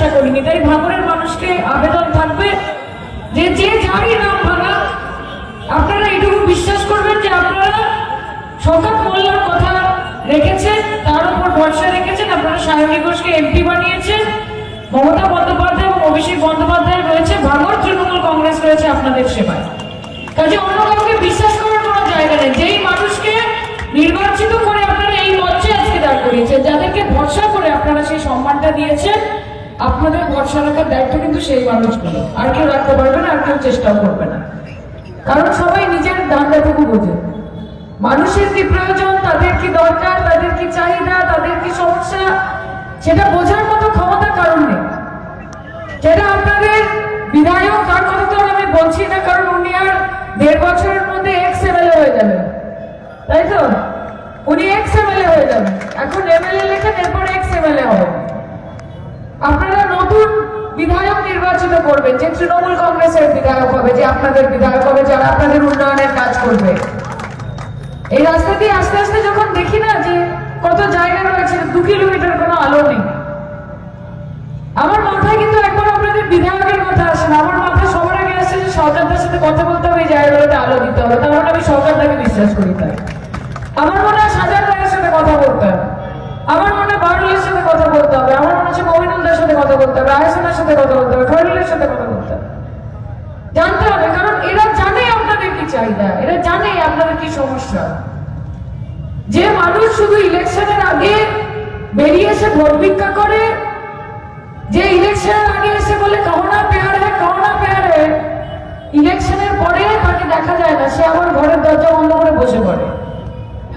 চেষ্টা করিনি। তাই ভাঙড়ের মানুষকে আবেদন থাকবে যে যে যারই নাম ভাঙা, আপনারা এইটুকু বিশ্বাস করবেন যে আপনারা শওকত মোল্লার কথা রেখেছেন, তার উপর ভরসা রেখেছেন, আপনারা সায়নী ঘোষকে এমপি বানিয়েছেন, মমতা বন্দ্যোপাধ্যায় এবং অভিষেক বন্দ্যোপাধ্যায় রয়েছে ভাঙড় তৃণমূল কংগ্রেস রয়েছে আপনাদের সেবায়। কাজে অন্য কাউকে বিশ্বাস করার কোনো জায়গা নেই। যেই মানুষকে নির্বাচিত করে আপনারা এই মঞ্চে আজকে দাঁড় করিয়েছেন, যাদেরকে ভরসা করে আপনারা সেই সম্মানটা দিয়েছেন আপনাদের ভরসা রাখার দায়িত্ব কিন্তু সেই মানুষগুলো। আর কেউ রাখতে পারবে না, আর কেউ চেষ্টাও করবে না। কারণ সবাই নিজের দান্দাটুকু বোঝে। মানুষের কি প্রয়োজন, তাদের কি দরকার, তাদের কি চাহিদা, তাদের কি সমস্যা, সেটা বোঝার মতো ক্ষমতা কারণ নেই। যেটা আপনাদের বিধায়ক তার কথা তো আমি বলছি না, কারণ উনি আর দেড় বছরের মধ্যে এক্স এমএলএ হয়ে যাবেন। তাই তো? উনি এক্স এমএলএ হয়ে যাবেন। এখন এমএলএ লেখেন, এরপর এক্স এমএলএ হবেন। আপনারা নতুন বিধায়ক নির্বাচিত করবেন, যে তৃণমূল কংগ্রেসের বিধায়ক হবে, যে আপনাদের বিধায়ক হবে, যারা আপনাদের উন্নয়নের কাজ করবে। এই রাস্তা দিয়ে আস্তে আস্তে যখন দেখি না যে কত জায়গা রয়েছে, দু কিলোমিটার কোনো আলো নেই। আমার মাথায় কিন্তু একবার আপনাদের বিধায়কের কথা আসে না, আমার মাথায় সবার আগে আসছে যে সরকারদের সাথে কথা বলতে হবে, এই জায়গাগুলোতে আলো দিতে হবে, তার মানে আমি সরকারটাকে বিশ্বাস করি তাই আমার মনে হয় সাজার রায়ের সাথে কথা বলতে হবে আমার মনে হয় বারুলের সাথে কথা বলতে হবে আমার মনে হচ্ছে মমিনুলদের সাথে কথা বলতে হবে সাথে কথা বলতে হবে সাথে কথা বলতে জানতে হবে, কারণ এরা জানে আপনাদের কি চাহিদা, এরা জানে আপনাদের কি সমস্যা। যে মানুষ শুধু ইলেকশনের আগে বেরিয়ে এসে ভোট ভিক্ষা করে, যে ইলেকশনের আগে এসে বলে, কহনা পেয়ার হ্যাঁ কহনা পেয়ার ইলেকশনের পরে তাকে দেখা যায় না, সে আবার ঘরের দরজা বন্ধ করে বসে পড়ে।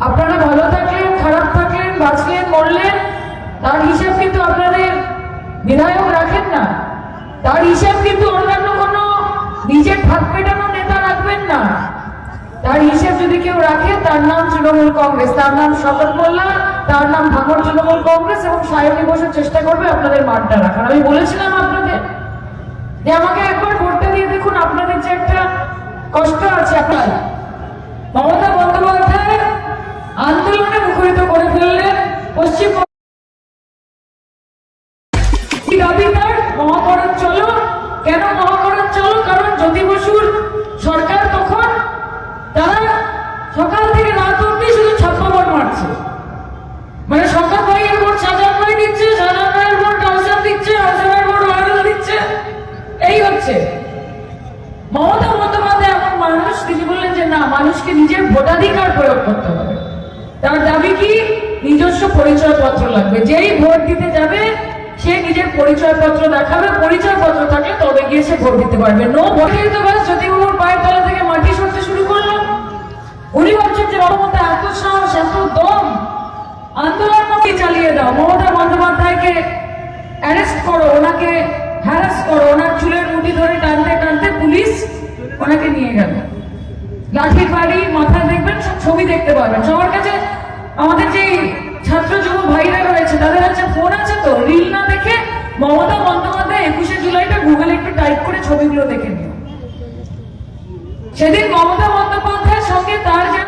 আপনারা ভালো থাকলেন খারাপ থাকলেন বাঁচলেন, মরলেন, তার হিসাব কিন্তু আপনাদের বিধায়ক রাখেন না। তার হিসাব কিন্তু অন্যান্য কোনো নিজের ভাগ পেটানো নেতা রাখবেন না। তার হিসেব যদি কেউ রাখে, তার নাম তৃণমূল কংগ্রেস। তার নাম শপথ মোল্লা, তার নাম ভাঙর তৃণমূল কংগ্রেস এবং সায়নী বসার চেষ্টা করবে আপনাদের মাঠটা রাখার। আমি বলেছিলাম আপনাদের যে আমাকে একবার ভোটটা দিয়ে দেখুন, আপনাদের যে একটা কষ্ট আছে আপনার। মমতা বন্দ্যোপাধ্যায় আন্দোলনে মুখরিত করে ফেললেন পশ্চিম না, মানুষকে নিজের ভোটাধিকার প্রয়োগ করতে হবে। তার দাবি কি? নিজস্ব পরিচয়পত্র লাগবে। যেই ভোট দিতে যাবে, সে নিজের পরিচয়পত্র দেখাবে, পরিচয়পত্র থাকলে তবে গিয়ে সে ভোট দিতে পারবে। নো ভোটের তো বাস জ্যোতিবাবুর পায়ের তলা থেকে মাটি সরতে শুরু করল উনি ভাবছেন যে মমতা এত সাহস, এত দম। আন্দোলন চালিয়ে দাও। মমতা বন্দ্যোপাধ্যায়কে অ্যারেস্ট করো, ওনাকে হ্যারাস করো। ওনার চুলের মুঠি ধরে টানতে টানতে পুলিশ ওনাকে নিয়ে গেল। লাঠি বাড়ি, মাথায় দেখবেন ছবি দেখতে পারবেন সবার কাছে আমাদের যে ছাত্র যুব ভাইরা রয়েছে, তাদের কাছে ফোন আছে তো? রিল না দেখে মমতা বন্দ্যোপাধ্যায় একুশে জুলাইটা গুগলে একটু টাইপ করে ছবিগুলো দেখে নিও সেদিন মমতা বন্দ্যোপাধ্যায়ের সঙ্গে তার